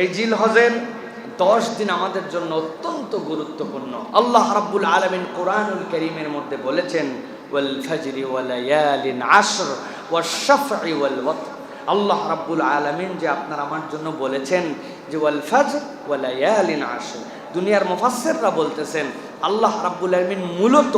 এই জিল হজের দশ দিন আমাদের জন্য অত্যন্ত গুরুত্বপূর্ণ। আল্লাহ রাব্বুল আলমিন কোরআনুল করিমের মধ্যে বলেছেন, ওয়াল ফজরি ওয়ালায়ালিন আশর ওয়াশফঈ ওয়াল ওয়াতর। আল্লাহ রাব্বুল আলমিন যে আপনার আমার জন্য বলেছেন যে, ওয়াল ফজর ওয়ালায়ালিন আশর দুনিয়ার মুফাসসিররা বলতেছেন, আল্লাহ রাব্বুল আলমিন মূলত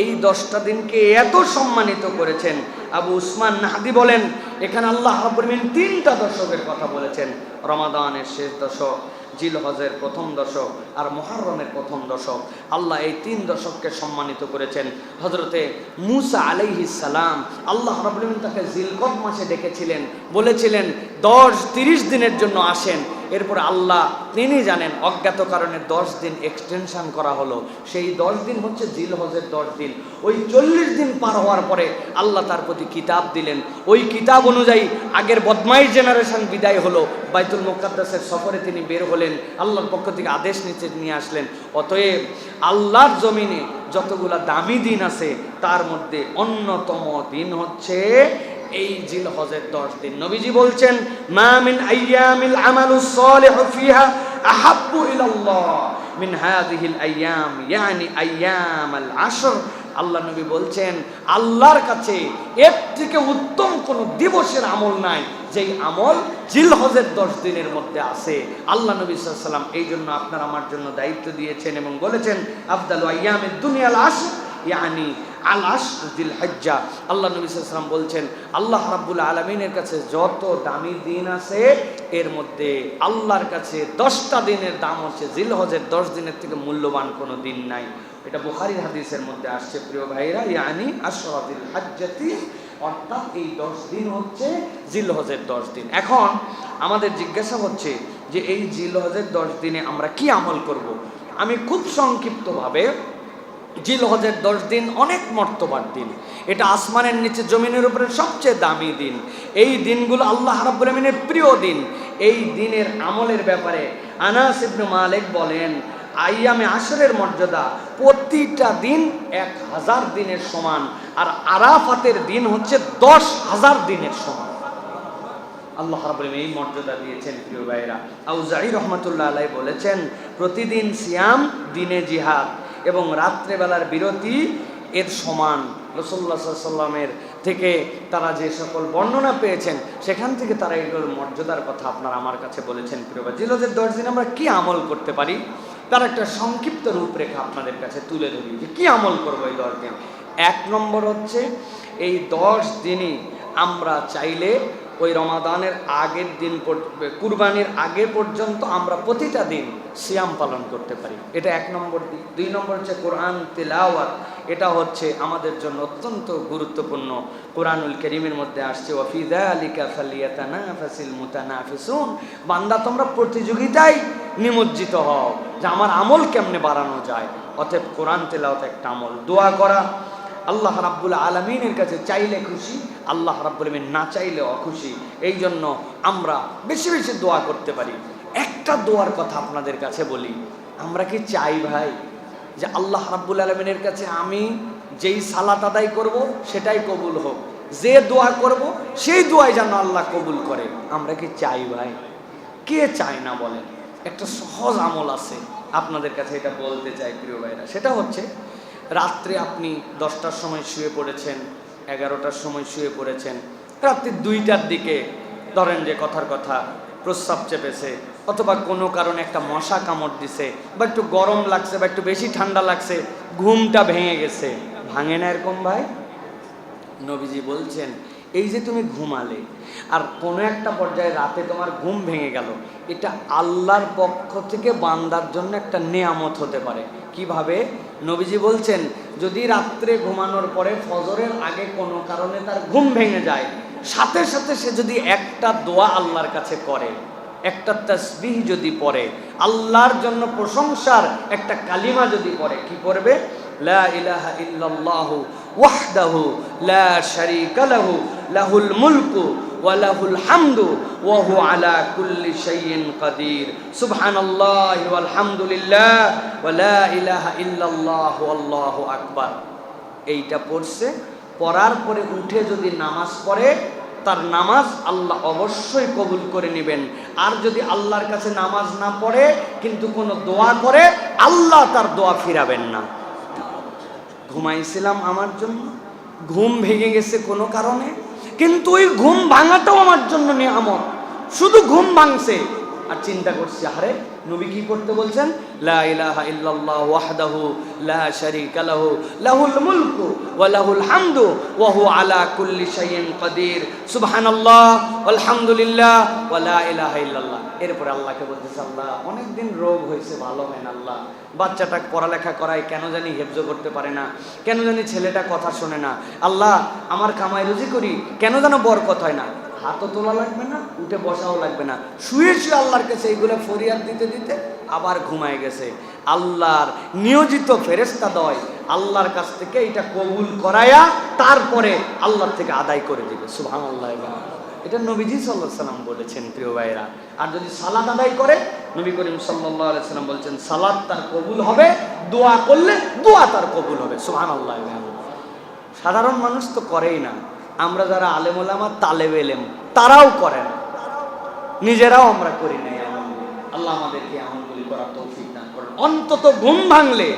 এই দশটা দিনকে এত সম্মানিত করেছেন আবু উসমান নাহাদি বলেন, এখানে আল্লাহ আলমিন তিনটা দশকের কথা বলেছেন। রমাদানের শেষ দশক জিল হজের প্রথম দশক আর মহারমের প্রথম দশক। আল্লাহ এই তিন দশককে সম্মানিত করেছেন। হজরতে মুসা আলাইহি সালাম আল্লাহ রবীন্দ্র তাকে জিলকদ মাসে ডেকেছিলেন। বলেছিলেন, দশ তিরিশ দিনের জন্য আসেন। এরপর আল্লাহ তিনি জানেন, অজ্ঞাত কারণে দশ দিন এক্সটেনশন করা হলো। সেই দশ দিন হচ্ছে জিল হজের দশ দিন। ওই চল্লিশ দিন পার হওয়ার পরে আল্লাহ তার প্রতি কিতাব দিলেন। ওই কিতাব অনুযায়ী আগের বদমাই জেনারেশন বিদায় হলো। বাইতুল মোকাদ্দাসের সফরে তিনি বের হলেন, আল্লাহর পক্ষ থেকে আদেশ নিচে নিয়ে আসলেন। অতএব আল্লাহর জমিনে যতগুলা দামি দিন আছে, তার মধ্যে অন্যতম দিন হচ্ছে এই জিল হজের দশ দিন। নবীজি বলছেন, মা মিন আইয়ামিল আমালু সালিহু ফিহা আহাব্বু ইলাল্লাহ মিন হাদিহিল আইয়াম, ইয়ানি আশর। আল্লাহ নবী বলছেন, আল্লাহর কাছে এর থেকে উত্তম কোনো দিবসের আমল নাই, যেই আমল জিল হজের দশ দিনের মধ্যে আছে। আল্লাহ নবী সাল্লাম এই জন্য আপনার আমার জন্য দায়িত্ব দিয়েছেন এবং বলেছেন, আফদাল আয়ামের দুনিয়াল আশ ইয়ানি আল আশ দিল হজ্জা। আল্লাহ নবী সাল্লাম বলছেন, আল্লাহ রাব্বুল আলমিনের কাছে যত দামি দিন আছে, এর মধ্যে আল্লাহর কাছে দশটা দিনের দাম হচ্ছে জিল হজের দশ দিনের থেকে মূল্যবান কোনো দিন নাই। এটা বুখারির হাদিসের মধ্যে আসছে, প্রিয় ভাইরা ইয়ানি আশরাফিল হাজ্জাতি অর্থাৎ এই দশ দিন হচ্ছে জিলহজের দশ দিন। এখন আমাদের জিজ্ঞাসা হচ্ছে যে এই জিলহজের দশ দিনে আমরা কি আমল করব। আমি খুব সংক্ষিপ্তভাবে জিলহজের দশ দিন অনেক মর্তবার দিন। এটা আসমানের নিচে জমিনের উপরে সবচেয়ে দামি দিন। এই দিনগুলো আল্লাহ রাব্বুল প্রিয় দিন। এই দিনের আমলের ব্যাপারে আনাস ইবনু মালিক বলেন, আইয়ামে আসরের মর্যাদা প্রতিটা দিন এক হাজার দিনের সমান, আর আরাফাতের দিন হচ্ছে দশ হাজার দিনের সমান। আল্লাহ রাবুল এই মর্যাদা দিয়েছেন, প্রিয় ভাইরা আউজাই রহমতুল্লাহ আলাই বলেছেন, প্রতিদিন সিয়াম, দিনে জিহাদ। এবং রাত্রেবেলার বিরতি এর সমান। রসল্লা সাল্লামের থেকে তারা যে সকল বর্ণনা পেয়েছেন, সেখান থেকে তারা এগুলোর মর্যাদার কথা আপনার আমার কাছে বলেছেন, প্রিয় ভাই। জিলদের দশ দিন আমরা কি আমল করতে পারি? তার একটা সংক্ষিপ্ত রূপরেখা আপনাদের কাছে তুলে ধরি যে কী আমল করব এই দশ দিন এক নম্বর হচ্ছে, এই দশ দিনই আমরা চাইলে ওই রমাদানের আগের দিন কুরবানির আগে পর্যন্ত আমরা প্রতিটা দিন সিয়াম পালন করতে পারি। এটা এক নম্বর দিক। দুই নম্বর হচ্ছে কোরআন তেলাওয়াত। এটা হচ্ছে আমাদের জন্য অত্যন্ত গুরুত্বপূর্ণ। কোরআনুল করিমের মধ্যে আসছে ওয়াফিদা আলিকা ফালিয়াতানা ফাসিল মুতানাফিসুন। বান্দা, তোমরা প্রতিযোগিতায় নিমজ্জিত হও যে আমার আমল কেমনে বাড়ানো যায়। অতএব কোরআন তেলাওয়াত একটা আমল। দোয়া করা। আল্লাহ রাব্বুল আলমিনের কাছে চাইলে খুশি। আল্লাহ রাব্বুল আলমিন না চাইলে অখুশি। এই জন্য আমরা বেশি বেশি দোয়া করতে পারি। একটা দোয়ার কথা আপনাদের কাছে বলি। আমরা কি চাই ভাই যে আল্লাহ রাব্বুল আলমিনের কাছে আমি যেই সালাত আদায় করব, সেটাই কবুল হোক। যে দোয়া করব, সেই দোয়াই যেন আল্লাহ কবুল করে। আমরা কি চাই ভাই? কে চায় না বলেন? একটা সহজ আমল আছে। আপনাদের কাছে এটা বলতে চাই প্রিয় ভাইরা। সেটা হচ্ছে, রাত্রে আপনি দশটার সময় শুয়ে পড়েছেন এগারোটার সময় শুয়ে পড়েছেন। রাত্রি দুইটার দিকে ধরেন যে কথার কথা, প্রস্রাব চেপেছে, অথবা কোনো কারণে একটা মশা কামড় দিছে, বা একটু গরম লাগছে, বা একটু বেশি ঠান্ডা লাগছে, ঘুমটা ভেঙে গেছে। ভাঙে না এরকম ভাই? নবীজি বলছেন এই যে তুমি ঘুমালে, আর কোনো একটা পর্যায়ে রাতে তোমার ঘুম ভেঙে গেল, এটা আল্লাহর পক্ষ থেকে বান্দার জন্য একটা নেয়ামত হতে পারে। কীভাবে? নবীজি বলছেন, যদি রাত্রে ঘুমানোর পরে ফজরের আগে কোনো কারণে তার ঘুম ভেঙে যায়, সাথে সাথে সে যদি একটা দোয়া আল্লাহর কাছে করে, একটা তসবিহ যদি পড়ে, আল্লাহর জন্য প্রশংসার একটা কালিমা যদি পড়ে, কি করবে? লা ইলাহা ইল্লাল্লাহু লা শারীকা লাহু, লাহুল মুলকু ওয়া লাহুল হামদু ওয়া হুয়া আলা কুল্লি শাইইন কাদির। সুবহানাল্লাহি ওয়াল হামদুলিল্লাহ ওয়া লা ইলাহা ইল্লাল্লাহু আল্লাহু আকবার। এইটা পড়ছে, পড়ার পরে উঠে যদি নামাজ পড়ে, তার নামাজ আল্লাহ অবশ্যই কবুল করে নেবেন। আর যদি আল্লাহর কাছে নামাজ না পড়ে, কিন্তু কোনো দোয়া করে, আল্লাহ তার দোয়া ফিরাবেন না। ঘুমাইছিলাম আমার জন্য। ঘুম ভেঙে গেছে কোনো কারণে। কিন্তু ওই ঘুম ভাঙাটাও আমার জন্য নিয়ামত। শুধু ঘুম ভাঙছে। আর চিন্তা করছি, আরে নবী কি করতে বলছেন? লা ইলাহা ইল্লাল্লাহ ওয়াহদাহু লা শারীকা লাহু, লাহুল মুলকু ওয়া লাহুল হামদু ওয়া হুয়া আলা কুল্লি শাইইন কাদির। সুবহানাল্লাহ, আলহামদুলিল্লাহ ওয়া লা ইলাহা ইল্লাল্লাহ। এরপর আল্লাহকে বলতেছে, আল্লাহ, অনেকদিন রোগ হয়েছে, ভালো হয় না, আল্লাহ। বাচ্চাটা পড়ালেখা করায় কেন জানি হেফজ করতে পারে না, কেন জানি ছেলেটা কথা শোনে না। আল্লাহ, আমার কামাই রুজি করি, কেন যেন বরকত হয় না। হাতও তোলা লাগবে না, উঠে বসাও লাগবে না। শুয়ে শুয়ে আল্লাহর কাছে এইগুলো ফরিয়াদ দিতে দিতে আবার ঘুমায় গেছে। আল্লাহর নিয়োজিত ফেরেস্তা দয় আল্লাহর কাছ থেকে এটা কবুল করায়া তারপরে আল্লাহর থেকে আদায় করে দিবে। সুহান আল্লাহ এটা নবীজি সাল্লাহ সাল্লাম বলেছেন, প্রিয় ভাইরা আর যদি সালাদ আদায় করে, নবী করিম সাল্লাহ সাল্লাম বলছেন সালাদ তার কবুল হবে, দোয়া করলে দোয়া তার কবুল হবে। সুহান আল্লাহ সাধারণ মানুষ তো করেই না। আমরা যারা আলেম ওলামা, তালেব এলেম, তারাও করেন নিজেরাও আমরা করি নাই। আল্লাহ আমাদেরকে করার তৌফিক দান করেন। অন্তত ঘুম ভাঙলে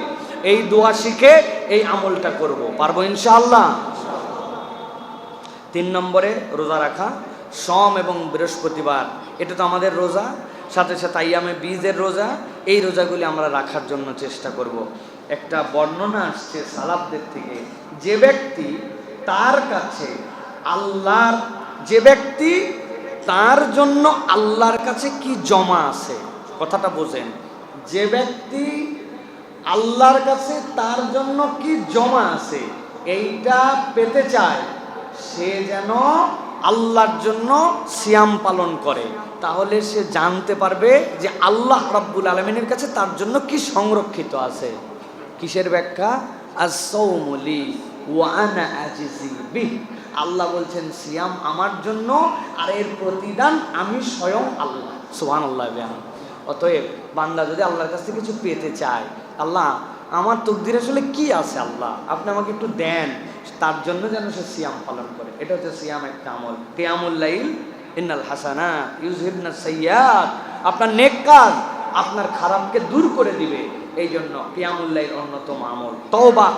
এই দোয়া শিখে এই আমলটা করব। পারব ইনশাআল্লাহ? তিন নম্বরে রোজা রাখা, সম এবং বৃহস্পতিবার, এটা তো আমাদের রোজা, সাথে সাথে আইয়ামে বীজের রোজা, এই রোজাগুলি আমরা রাখার জন্য চেষ্টা করব। একটা বর্ণনা আসছে সালাবদের থেকে, যে ব্যক্তি তার কাছে আল্লাহর, যে ব্যক্তি তার জন্য আল্লাহর কাছে কি জমা আছে? কথাটা বোঝেন, যে ব্যক্তি আল্লাহর কাছে তার জন্য কি জমা আছে, এইটা পেতে চায়, সে যেন আল্লাহর জন্য সিয়াম পালন করে। তাহলে সে জানতে পারবে যে আল্লাহ রাব্বুল আলমিনের কাছে তার জন্য কি সংরক্ষিত আছে। কিসের ব্যাখ্যা? আসৌমলি ওয়ানা আল্লাহ বলছেন, সিয়াম আমার জন্য আর এর প্রতিদান আমি স্বয়ং আল্লাহ। সোহান আল্লাহ অতএব বান্দা যদি আল্লাহর কাছ থেকে কিছু পেতে চায়, আল্লাহ, আমার তকদির আসলে কি আছে আল্লাহ? আপনি আমাকে একটু দেন, তার জন্য যেন সে সিয়াম পালন করে। এটা হচ্ছে সিয়াম একটা আমল। কেয়ামুল লাইল, ইন্নাল হাসানা ইউজহিবনা সৈয়াদ আপনার নেক কাজ আপনার খারাপকে দূর করে দিবে। এই জন্য কিয়ামুল্লাহর অন্যতম আমল। তওবা,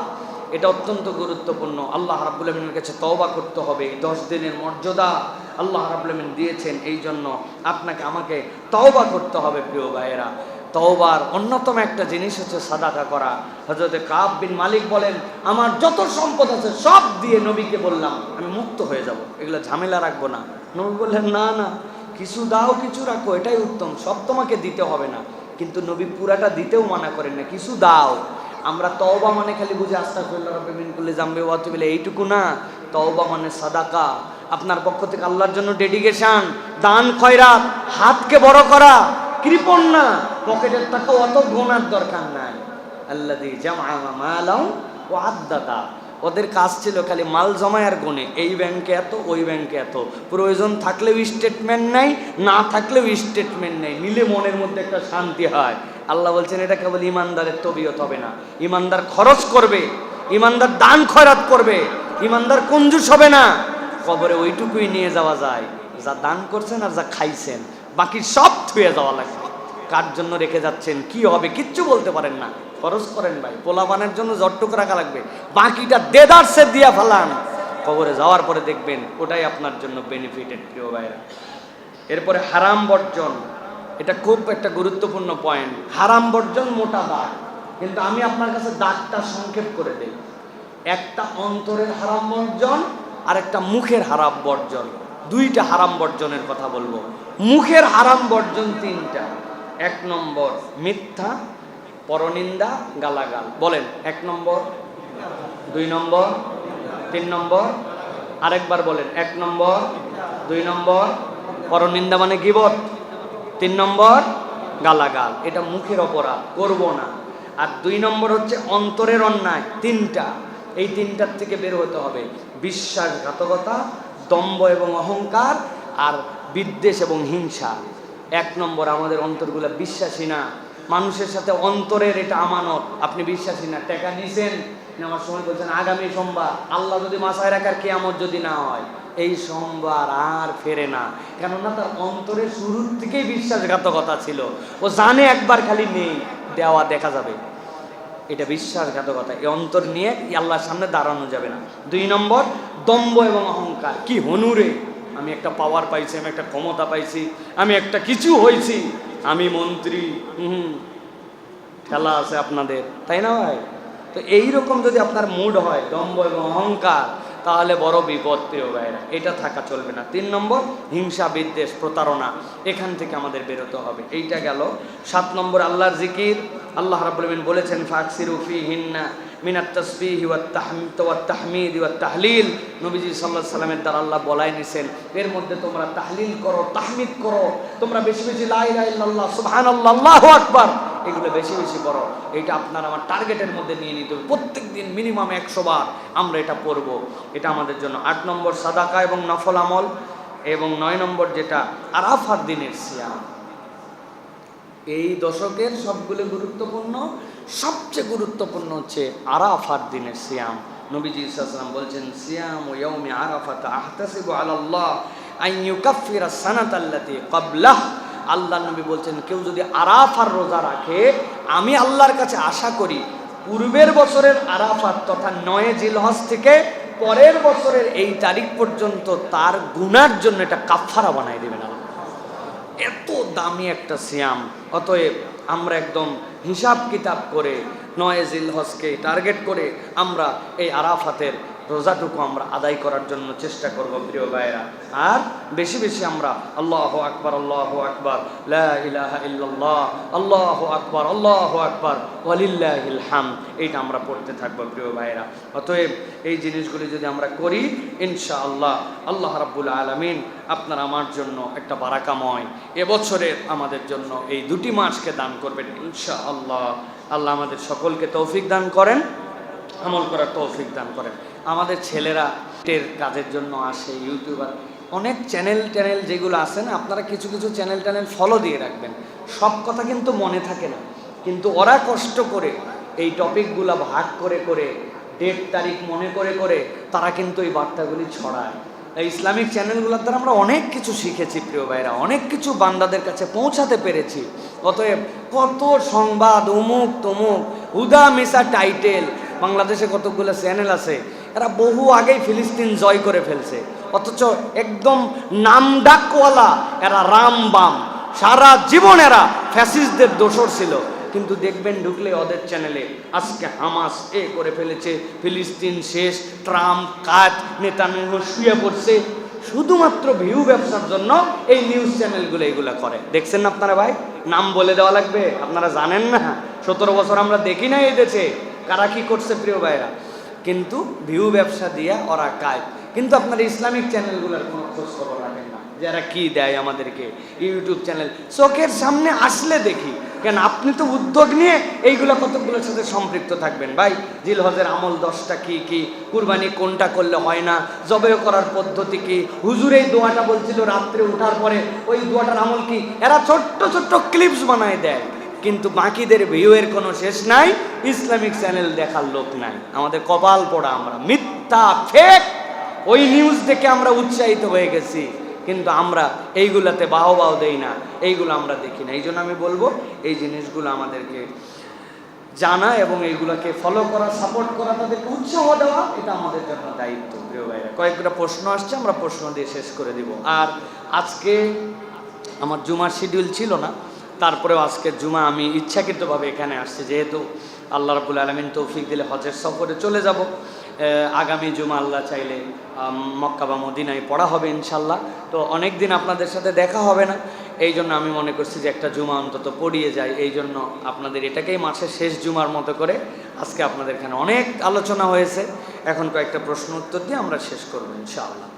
এটা অত্যন্ত গুরুত্বপূর্ণ। আল্লাহ রাব্বুল আলমিনের কাছে তওবা করতে হবে। দশ দিনের মর্যাদা আল্লাহ রাব্বুল আলমিন দিয়েছেন এই জন্য আপনাকে আমাকে তওবা করতে হবে, প্রিয় ভাইয়েরা। তওবার অন্যতম একটা জিনিস হচ্ছে সাদাকা করা। হজরতে কাব বিন মালিক বলেন, আমার যত সম্পদ আছে সব দিয়ে নবীকে বললাম, আমি মুক্ত হয়ে যাব। এগুলো ঝামেলা রাখব না। নবী বললেন, না না, কিছু দাও, কিছু রাখো, এটাই উত্তম, সব তোমাকে দিতে হবে না। কিন্তু নবী পুরাটা দিতেও মানা করেন না, কিছু দাও। আমরা তওবা মানে খালি বুঝে আস্তা করলে রবিন করলে জামবে ওয়াতে বলে এইটুকু না। তওবা মানে সাদাকা। আপনার পক্ষ থেকে আল্লাহর জন্য ডেডিকেশন দান খয়রাত হাতকে বড় করা, কৃপণ না, পকেটের টাকা অত গোনার দরকার নাই। জামা মালাও ও আদাদা ওদের কাজ ছিল খালি মাল জমায় আর গনে এই ব্যাংকে এত, ওই ব্যাংকে এত। প্রয়োজন থাকলেও স্টেটমেন্ট নাই, না থাকলেও স্টেটমেন্ট নেই। নিলে মনের মধ্যে একটা শান্তি হয়। আল্লাহ বলছেন, এটা কেবল ইমানদারের তবিয়ত হবে না। ইমানদার খরচ করবে। ইমানদার দান খয়রাত করবে। ইমানদার কঞ্জুস হবে না। কবরে ওইটুকুই নিয়ে যাওয়া যায়। যা দান করছেন আর যা খাইছেন, বাকি সব থুয়ে যাওয়া লাগবে কার জন্য রেখে যাচ্ছেন, কি হবে কিচ্ছু বলতে পারেন না। খরচ করেন ভাই, পোলাপানের জন্য জটটুক রাখা লাগবে। বাকিটা দেদার সে দিয়া ফেলান। কবরে যাওয়ার পরে দেখবেন, ওটাই আপনার জন্য বেনিফিটেড প্রিয় ভাইরা এরপরে হারাম বর্জন, এটা খুব একটা গুরুত্বপূর্ণ পয়েন্ট। হারাম বর্জন মোটা দাগ, কিন্তু আমি আপনার কাছে দাগটা সংক্ষেপ করে দেই। একটা অন্তরের হারাম বর্জন আর একটা মুখের হারাম বর্জন। দুইটা হারাম বর্জনের কথা বলব। মুখের হারাম বর্জন তিনটা। এক নম্বর মিথ্যা, পরনিন্দা, গালাগাল। বলেন, এক নম্বর, দুই নম্বর, তিন নম্বর, আরেকবার বলেন, এক নম্বর, দুই নম্বর, পরনিন্দা মানে গিবত। তিন নম্বর, গালাগাল। এটা মুখের অপরাধ, করব না। আর দুই নম্বর হচ্ছে অন্তরের অন্যায়, তিনটা। এই তিনটার থেকে বের হতে হবে। বিশ্বাসঘাতকতা দম্ভ এবং অহংকার আর বিদ্বেষ এবং হিংসা। এক নম্বর, আমাদের অন্তরগুলো বিশ্বাসী না। মানুষের সাথে অন্তরের এটা আমানত। আপনি বিশ্বাসী না, টাকা নিছেন, নেওয়ার সময় বলছেন, আগামী সোমবার, আল্লাহ যদি মাসায় রাখার কেয়ামত যদি না হয়, এই সোমবার আর ফেরে না। কেননা তার অন্তরে শুরুর থেকেই বিশ্বাসঘাতকতা ছিল। ও জানে একবার খালি নেই, দেওয়া দেখা যাবে। এটা বিশ্বাসঘাতকতা। এই অন্তর নিয়ে আল্লাহর সামনে দাঁড়ানো যাবে না। দুই নম্বর দম্ব এবং অহংকার। কি হনুরে আমি একটা পাওয়ার পাইছি, আমি একটা ক্ষমতা পাইছি, আমি একটা কিছু হয়েছি আমি মন্ত্রী হুম খেলা আছে আপনাদের, তাই না ভাই? তো এইরকম যদি আপনার মুড হয় দম্ব এবং অহংকার তাহলে বড় বিপদ প্রিয় ভাইরা এটা থাকা চলবে না। তিন নম্বর, হিংসা, বিদ্বেষ, প্রতারণা এখান থেকে আমাদের বেরোতে হবে। এইটা গেল সাত নম্বর, আল্লাহর জিকির। আল্লাহ রাবুলমিন বলেছেন, ফাকসিরু ফি হিন্না মিনাত তসবিহ ওয়াত তাহমিদ ওয়াত তাহলিল। নবীজি সাল্লাল্লাহু আলাইহি সাল্লামের দ্বারা আল্লাহ বলাই নিছেন এর মধ্যে তোমরা তাহলিল করো, তাহমিদ করো। তোমরা বেশি বেশি লা ইলাহা ইল্লাল্লাহ, সুবহানাল্লাহ, আল্লাহু আকবার। এগুলো বেশি বেশি করো। এটা আপনার আমার টার্গেটের মধ্যে নিয়ে নিতে হবে। প্রত্যেক দিন মিনিমাম একশো বার আমরা এটা পড়ব এটা আমাদের জন্য। আট নম্বর সাদাকা এবং নফল আমল এবং নয় নম্বর যেটা, আরাফার দিনের সিয়াম। এই দশকের সবগুলো গুরুত্বপূর্ণ, সবচেয়ে গুরুত্বপূর্ণ হচ্ছে আরাফার দিনের সিয়াম। নবীজি ইসলাম বলছেন, সিয়াম ও ইয়ৌমি আরাফাত আহতাসিবু আলাল্লাহ আন ইউকাফিরা সানাতাল্লাতি ক্বাবলাহ। আল্লাহ নবী বলছেন, কেউ যদি আরাফার রোজা রাখে, আমি আল্লাহর কাছে আশা করি পূর্বের বছরের আরাফাত তথা নয় জিলহজ থেকে পরের বছরের এই তারিখ পর্যন্ত তার গুনার জন্য এটা কাফারা বানাই দেবেন আল্লাহ। এত দামি একটা সিয়াম। অতএব আমরা একদম হিসাব কিতাব করে নয় জিলহজকে টার্গেট করে আমরা এই আরাফাতের রোজাটুকু আমরা আদায় করার জন্য চেষ্টা করব, প্রিয় ভাইরা আর বেশি বেশি আমরা আল্লাহ আকবার আল্লাহ আকবার আল্লাহ আকবার আল্লাহ আকবার, ওয়ালিল্লাহিল হাম এইটা আমরা পড়তে থাকব, প্রিয় ভাইরা অতএব এই জিনিসগুলি যদি আমরা করি, ইনশাআল্লাহ আল্লাহ আল্লাহ রাব্বুল আলামিন আপনার আমার জন্য একটা বারাকাময় এবছরের আমাদের জন্য এই দুটি মাসকে দান করবেন, ইনশাআল্লাহ। আল্লাহ আমাদের সকলকে তৌফিক দান করেন, আমল করার তৌফিক দান করেন। আমাদের ছেলেরা টের কাজের জন্য আসে, ইউটিউবার। অনেক চ্যানেল ট্যানেল যেগুলো আছে না, আপনারা কিছু কিছু চ্যানেল ট্যানেল ফলো দিয়ে রাখবেন। সব কথা কিন্তু মনে থাকে না। কিন্তু ওরা কষ্ট করে এই টপিকগুলো ভাগ করে করে ডেট তারিখ মনে করে করে তারা কিন্তু এই বার্তাগুলি ছড়ায়। এই ইসলামিক চ্যানেলগুলোর দ্বারা আমরা অনেক কিছু শিখেছি, প্রিয় ভাইরা। অনেক কিছু বান্দাদের কাছে পৌঁছাতে পেরেছি। অতএব কত সংবাদ অমুক তমুক, হুদা মেসা টাইটেল বাংলাদেশে কতগুলো চ্যানেল আছে? এরা বহু আগেই ফিলিস্তিন জয় করে ফেলছে। অথচ একদম নামডাকওয়ালা এরা রাম বাম। সারা জীবন এরা ফ্যাসিস্টদের দোষর ছিল। কিন্তু দেখবেন ঢুকলে ওদের চ্যানেলে আজকে হামাস এ করে ফেলেছে, ফিলিস্তিন শেষ, ট্রাম্প কাজ নেতানিয়াহু শুয়ে পড়ছে। শুধুমাত্র ভিউ ব্যবসার জন্য এই নিউজ চ্যানেলগুলো এগুলো করে। দেখছেন না আপনারা ভাই? নাম বলে দেওয়া লাগবে। আপনারা জানেন না। সতেরো বছর আমরা দেখি না এই দেশে। কারা কি করছে প্রিয় ভাইরা কিন্তু ভিউ ব্যবসা দিয়ে ওরা কাজ কিন্তু আপনার ইসলামিক চ্যানেলগুলোর কোনো খোঁজ খবর রাখেন না। যারা কি দেয় আমাদেরকে, ইউটিউব চ্যানেল। চোখের সামনে আসলে দেখি। কেন, আপনি তো উদ্যোগ নিয়ে এইগুলো কতগুলোর সাথে সম্পৃক্ত থাকবেন। ভাই জিল হজের আমল দশটা কি কি? কুরবানি কোনটা করলে হয় না? জবে করার পদ্ধতি কি? হুজুর এই দোয়াটা বলছিল রাত্রে ওঠার পরে, ওই দোয়াটার আমল কি? এরা ছোট্ট ছোট্ট ক্লিপস বানায় দেয়। কিন্তু বাকিদের ভিউয়ের কোনো শেষ নাই, ইসলামিক চ্যানেল দেখার লোক নাই। আমাদের কপাল পড়া আমরা। মিথ্যা ফেক ওই নিউজ দেখে আমরা উৎসাহিত হয়ে গেছি। কিন্তু আমরা এইগুলাতে বাহ বাহ দেই না, এইগুলো আমরা দেখি না। এই জন্য আমি বলব, এই জিনিসগুলো আমাদেরকে জানা এবং এইগুলোকে ফলো করা সাপোর্ট করা, তাদেরকে উৎসাহ দেওয়া, এটা আমাদের জন্য দায়িত্ব, প্রিয় ভাইরা। কয়েকটা প্রশ্ন আসছে, আমরা প্রশ্ন দিয়ে শেষ করে দিব। আর আজকে আমার জুমার শিডিউল ছিল না তারপরেও আজকে জুমা আমি ইচ্ছাকৃতভাবে এখানে আসছি, যেহেতু আল্লাহ রাবুল আলমিন তৌফিক দিলে হজের সফরে চলে যাব। আগামী জুমা আল্লাহ চাইলে মক্কা বা মদিনায় পড়া হবে ইনশাল্লাহ তো অনেক দিন আপনাদের সাথে দেখা হবে না এই জন্য আমি মনে করছি যে একটা জুমা অন্তত পড়িয়ে যায় এই জন্য আপনাদের এটাকেই মাসের শেষ জুমার মতো করে আজকে আপনাদের এখানে অনেক আলোচনা হয়েছে। এখন কয়েকটা প্রশ্ন উত্তর দিয়ে আমরা শেষ করব ইনশাআল্লাহ।